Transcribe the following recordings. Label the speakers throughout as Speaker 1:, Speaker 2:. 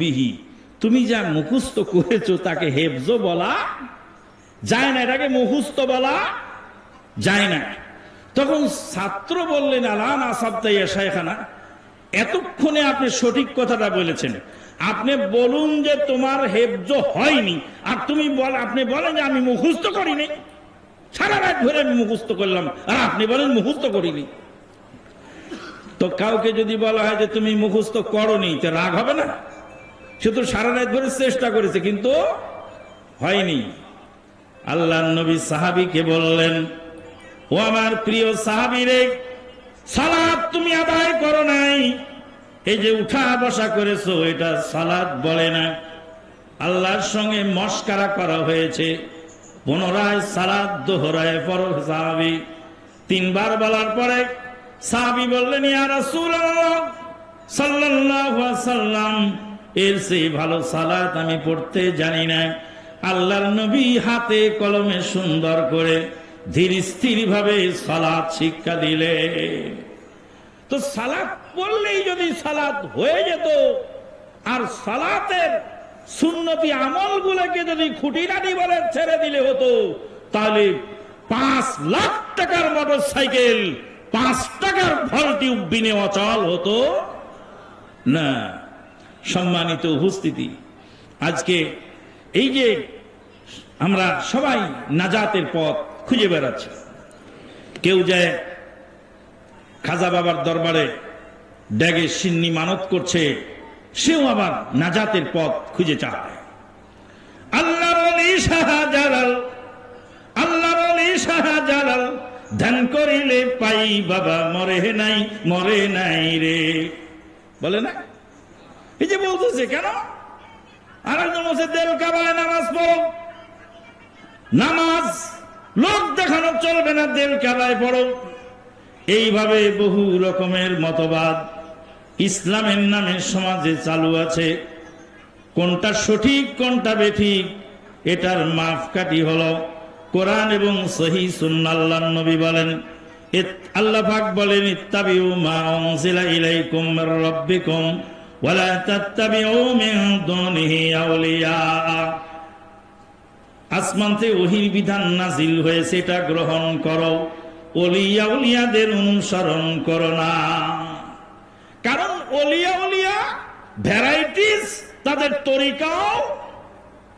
Speaker 1: বিহি। তুমি যা মুখস্থ করেছ তাকে হেফজ বলা, যায় না এটাকে মুখস্থ বলা? যায় না। তখন ছাত্র বললেন আলান আসাবতাইয়া শাইখানা, এতক্ষণে আপনি সঠিক কথাটা বলেছেন। আপনি বলুন যে তোমার হেফজ হয়নি, আর তুমি বল, আপনি বলেন যে আমি মুখস্থ করিনি। সারা রাত ধরে আমি মুখস্থ করলাম, আর আপনি বলেন মুখস্থ করিনি। তো কাউকে যদি বলা হয় যে তুমি মুখস্থ করনি, তো রাগ হবে না? সে তো সারা রাত ধরে চেষ্টা করেছে, কিন্তু হয়নি। আল্লাহ নবী সাহাবিকে বললেন, ও আমার প্রিয় সাহাবি রে, সালাদ তুমি আদায় করো নাই। এই যে উঠা বসা করেছ, এটা সালাদ বলে না। আল্লাহর সঙ্গে মস্কারা করা হয়েছে। পুনরায় সালাদ দোহরায় পর সাহাবি। তিনবার বলার পরে সাহাবি বললেন, ইয়া রাসূলুল্লাহ, সাল্লাল্লাহু সাল্লাম এর সেই ভালো সালাত আমি পড়তে জানি না। আল্লাহর নবী হাতে কলমে সুন্দর করে ধীর স্থির ভাবে সালাত শিক্ষা দিলে। তো সালাত পড়লেই যদি সালাত হয়ে যেত, আর সালাতের সুন্নতি আমলগুলোকে যদি খুঁটিনাটি বলে ছেড়ে দিলে হতো, তাহলে পাঁচ লাখ টাকার মোটর সাইকেল পাঁচ টাকার ভলটিউব বিনে অচল হতো না। সম্মানিত উপস্থিতি। আজকে এই যে আমরা সবাই নাজাতের পথ খুঁজে বেড়াচ্ছি। কেউ যায় খাজা বাবার দরবারে ড্যাগে সিন্নি মানত করছে, সেও আবার নাজাতের পথ খুঁজে চায়। আল্লাহ শাহজালাল আল্লাহ শাহজালাল, ধ্যান করিলে পাই বাবা, মরে নাই মরে নাই রে। বলে না? এই যে বলতেছে, কেন? আর একজন বলছে কাবায় নামাজ পড়ো। নামাজ লোক দেখানো চলবে না কাবায় পড়ো। এইভাবে বহু রকমের মতবাদ ইসলামের নামে সমাজে চালু আছে। কোনটা সঠিক, কোনটা বেঠিক, এটার মাপকাঠি হলো কোরআন এবং সহি সুন্নাল্লাহ নবী বলেন আল্লাহ বলেন, ইত্তাবিউ মা মিন আসমান থেকে ওহির বিধান নাজিল হয়েছে এটা গ্রহণ অনুসরণ করো না। কারণ অলিয়া উলিয়া ভ্যারাইটিস তাদের তরিকাও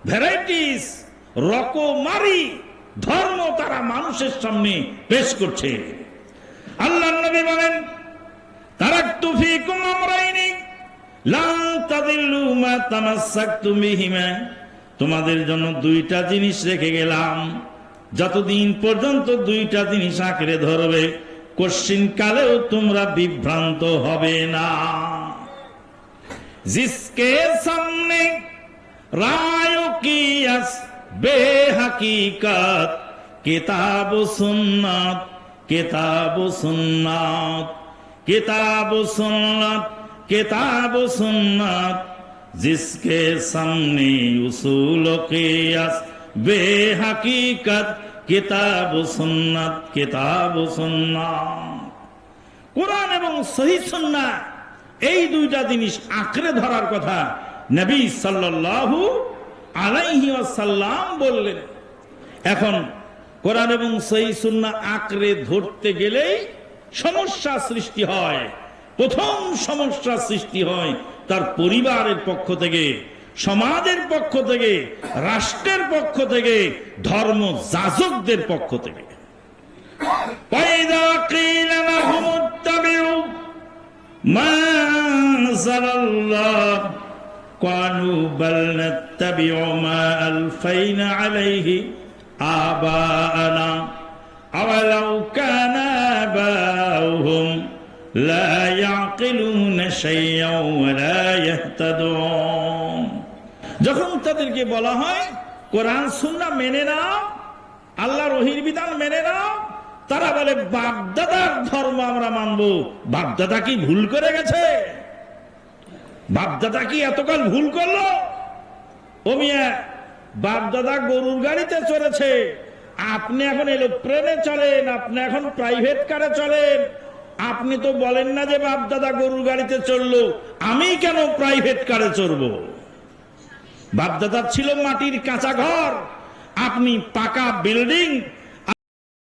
Speaker 1: ভ্যারাইটিস রকমারি ধর্ম তারা মানুষের সামনে পেশ করছে। আল্লাহ নবী বলেন তারাক্তু ফীকুম আমরাইনি তোমাদের জন্য দুইটা জিনিস রেখে গেলাম। যতদিন পর্যন্ত দুইটা জিনিস আঁকড়ে ধরবে, কশ্চিন কালেও তোমরা বিভ্রান্ত হবে না। জিসকে সামনে রায় কি বেহাকিকত, কেতাব সুন্নাত কেতাব সুন্নাত, কেতাব কেতাব সুন্নত, জিসকে সামনে উসুল বে হাকিকত কেতাব সুন্নত কেতাব সুন্নত। কোরআন এবং সহি সুন্নাত এই দুইটা জিনিস আঁকড়ে ধরার কথা নবী সাল্লাল্লাহু আলাইহি ওয়াসাল্লাম বললেন। এখন কোরআন এবং সহি সুন্না আঁকড়ে ধরতে গেলেই সমস্যা সৃষ্টি হয়। প্রথম সমস্যা সৃষ্টি হয় তার পরিবারের পক্ষ থেকে সমাজের পক্ষ থেকে রাষ্ট্রের পক্ষ থেকে ধর্ম যাজকদের পক্ষ থেকে وإذا قيل لهم اتبعوا ما أنزل الله قالوا بل نتبع ما ألفينا عليه آباءنا أولو كان آباؤهم لا يعقلون شيئا ولا يهتدون যখন তাদেরকে বলা হয় কোরআন সুন্নাহ মেনে নাও আল্লাহ রহির বিধান মেনে নাও তারা বলে বাপদাদার ধর্ম আমরা মানবো বাপদাদা কি ভুল করে গেছে বাপদাদা কি এতকাল ভুল করলো ও মিয়া বাপদাদা গরুর গাড়িতে চড়েছে আপনি এখন এলো প্লেনে চলেন আপনি এখন প্রাইভেট কারে চলেন আপনি তো বলেন না যে বাপ দাদা গরুর গাড়িতে চলল আমি কেন প্রাইভেট কারে চড়বো? বাপদাদার ছিল মাটির কাঁচা ঘর। আপনি পাকা বিল্ডিং